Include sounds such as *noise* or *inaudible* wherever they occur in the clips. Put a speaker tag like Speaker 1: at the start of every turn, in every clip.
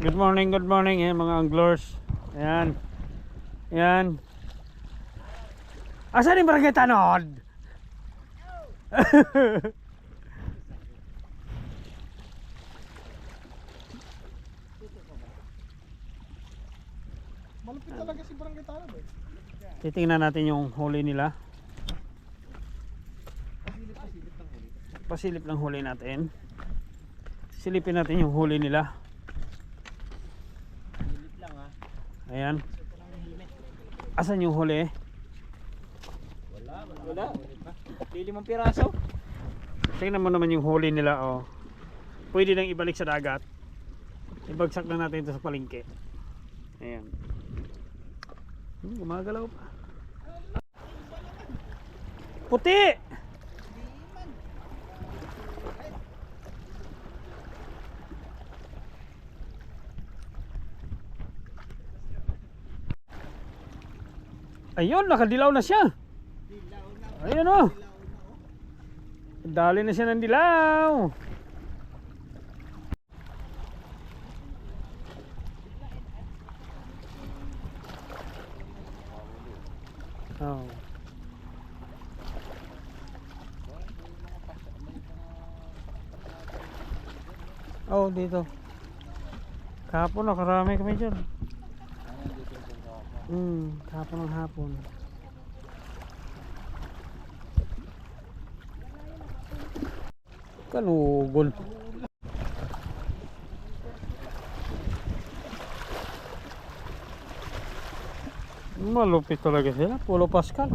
Speaker 1: Good morning, good morning eh, mga anglers. Ayan. Ayan. Asan yung barangay tanod?
Speaker 2: Malupit talaga si Barangay Tanod eh.
Speaker 1: Titingnan natin yung huli nila.
Speaker 2: Pasilip-pasilip ng huli.
Speaker 1: Pasilip lang huli natin. Silipin natin yung huli nila.
Speaker 2: Silip lang ha.
Speaker 1: Ayan. Asan yung huli?
Speaker 2: Wala, wala. Lilimang piraso.
Speaker 1: Tingnan mo naman yung huli nila oh. Pwede nang ibalik sa dagat. Ibagsak na natin ito sa palengke. Ayan. Hmm, gumagalaw pa. Puti! Ayun, nakadilaw na siya. Ayun oh. Dali na siya ng dilaw. Oh. Oh, dito. Kahapon nakarami kami dyan. Hmm, kahapon ng hapon. Kalugol. Malupit talaga sila. Pulo Pascal.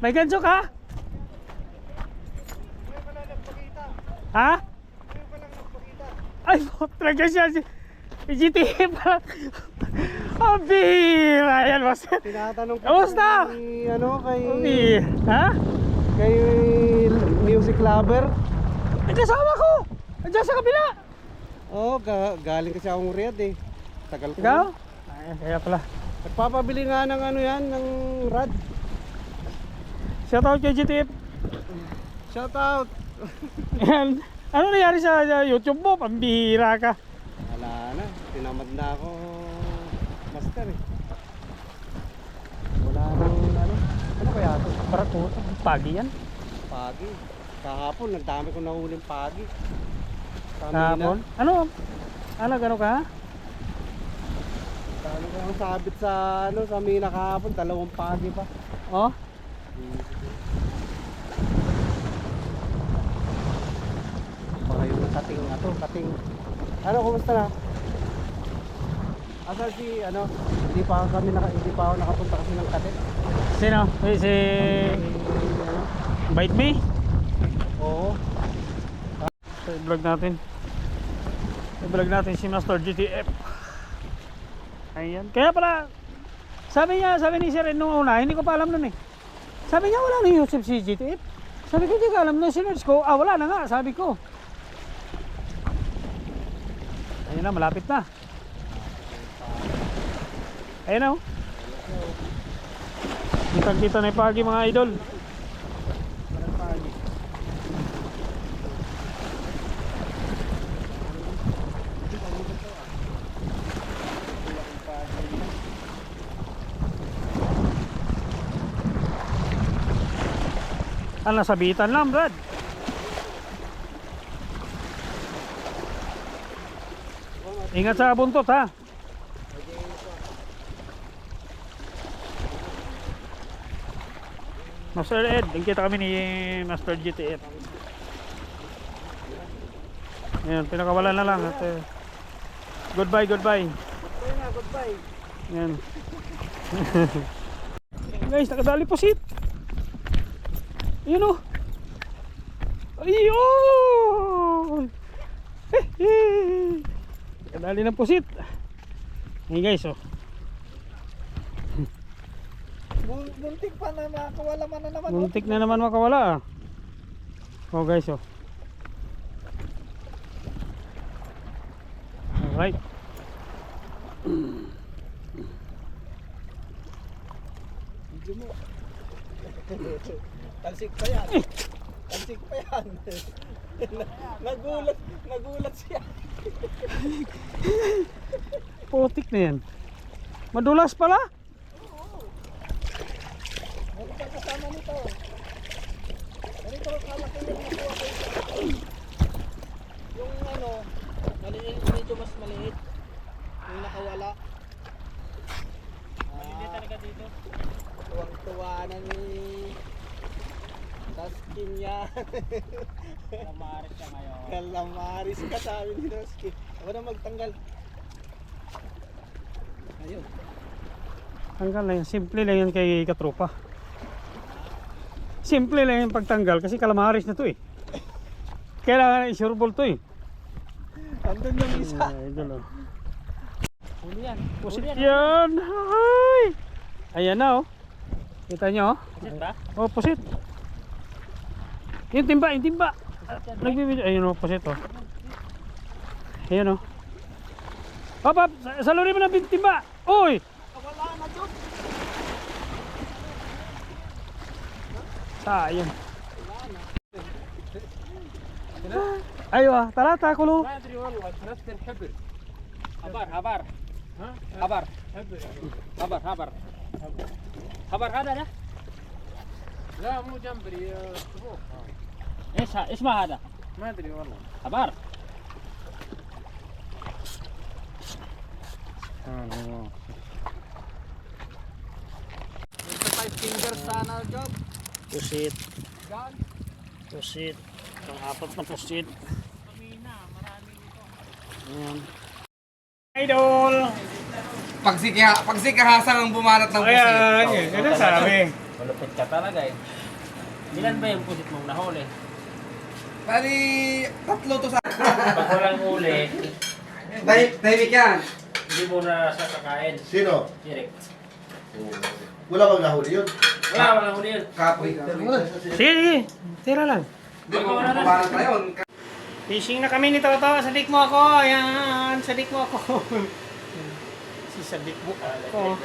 Speaker 1: May ganso ka? Ha? Ay, talaga siya si GTA pa. Ang bihira. Ayan, boss.
Speaker 2: Tinatanong ko
Speaker 1: Kamusta?
Speaker 2: kay, ano, kay,
Speaker 1: bihira. Ha?
Speaker 2: kay music lover.
Speaker 1: Ang kasama ko. Andiyan sa kabila.
Speaker 2: Oo, oh, ga galing kasi akong Riyadh eh. Tagal ko.
Speaker 1: Ikaw? Ay, kaya pala.
Speaker 2: Nagpapabili nga ng ano yan, ng rad.
Speaker 1: Shout out kay GTF.
Speaker 2: Shout out!
Speaker 1: Ayan. Ano nangyari sa, sa YouTube mo? Pambihira ka.
Speaker 2: Wala na, tinamad na ako master eh. Wala nang ano, ano kaya ito?
Speaker 1: Para ko, pagi yan.
Speaker 2: Pagi. Kahapon, nagdami ko nahuling pagi. Kami
Speaker 1: Kahapon. Ano? Ano, gano'n ka?
Speaker 2: Dami ko ang sabit sa ano, sa mina kahapon, dalawang pagi pa.
Speaker 1: Oh?
Speaker 2: Baka yung kating na to, kating. Ano, kumusta na? Asa si, ano, hindi pa kami naka, hindi pa ako nakapunta kasi ng katit.
Speaker 1: Sino? Eh, si...
Speaker 2: Ano?
Speaker 1: Bite me?
Speaker 2: Oo.
Speaker 1: So, i-vlog natin. I-vlog natin si Master GTF. Ayan. Kaya pala, sabi niya, sabi ni Sir nung una, hindi ko pa alam nun eh. Sabi niya, wala na YouTube si GTF. Sabi ko, hindi ko alam nung sinerge ko. Ah, wala na nga, sabi ko. Ayun na, malapit na. Ayun na oh. Kitang-kita na yung pagi mga idol.
Speaker 2: Parang pagi.
Speaker 1: Ah, nasabitan lang, Brad. Ingat sa buntot, ha? Master Ed, nagkita kami ni Master GTF. Ayan, pinakawalan na lang. At, eh, goodbye, goodbye.
Speaker 2: Goodbye na, goodbye.
Speaker 1: Ayan. *laughs* Guys, nakadali pusit. Ayun oh. Ayun! *laughs* Nakadali ng pusit. Ayun guys oh.
Speaker 3: Bun- Buntik pa na makakawala man na naman. oh.
Speaker 1: Muntik na naman makawala ah. Oh guys oh. Alright.
Speaker 3: Video mo. Talsik pa yan. Talsik pa yan. *laughs* nagulat, nagulat siya.
Speaker 1: Putik na yan. Madulas pala.
Speaker 3: Ano pa kasama nito? Ganito kalaki yung nakuha ko. Yung ano, maliit, medyo mas maliit. Yung nakawala. Maliit talaga dito. Na ni Taskin yan. Kalamaris ka ngayon. Kalamaris ka sabi ni Taskin. Ako na magtanggal. Ayun.
Speaker 1: Tanggal yan. Simple lang yan kay katropa. Simple lang yung pagtanggal kasi kalamaris na to eh. Kailangan na isurbol to eh.
Speaker 3: Andun yung isa.
Speaker 1: Ay, idol oh.
Speaker 3: Huli yan.
Speaker 1: Pusit yan. Ay! Ayan na oh. Kita nyo oh.
Speaker 3: Pusit ba?
Speaker 1: Oh, pusit. Yung timba, yung timba. Nagbibidyo. Ayun oh, pusit oh. Ayun oh. Hop, hop. Sa- Salurin mo na yung timba. Uy!
Speaker 3: Wala na dyan.
Speaker 1: Sayang. ايوه ثلاثة كلوا
Speaker 3: ما ادري والله نفس الحبر حبر حبر حبر حبر حبر حبر هذا ده لا مو جمبري سبوق ايش ها- ايش ما هذا؟ ما ادري والله حبر five fingers sana job
Speaker 1: Pusit,
Speaker 3: Gan.
Speaker 1: pusit. Itong apat na pusit. Ayan. Idol!
Speaker 4: Pagsika, pagsikahasang ang bumanat ng pusit.
Speaker 1: Ayan, yun ang sabi.
Speaker 5: Malupit ka talaga eh. Ilan ba yung pusit mong nahuli?
Speaker 4: Bali, tatlo to sa...
Speaker 5: Pag walang huli,
Speaker 4: Tay tahimik yan.
Speaker 5: hindi mo na sasakain.
Speaker 6: Sino?
Speaker 5: Direct.
Speaker 6: Wala bang nahuli yun?
Speaker 5: Wala, walang huli yun.
Speaker 4: Kapoy.
Speaker 1: Sige, sige. Tira lang.
Speaker 4: Hindi mo bumanat na yun.
Speaker 1: Fishing na kami ni Toto. Sadik mo ako. Ayan. Sadik mo ako. *laughs* sa bitbook ko.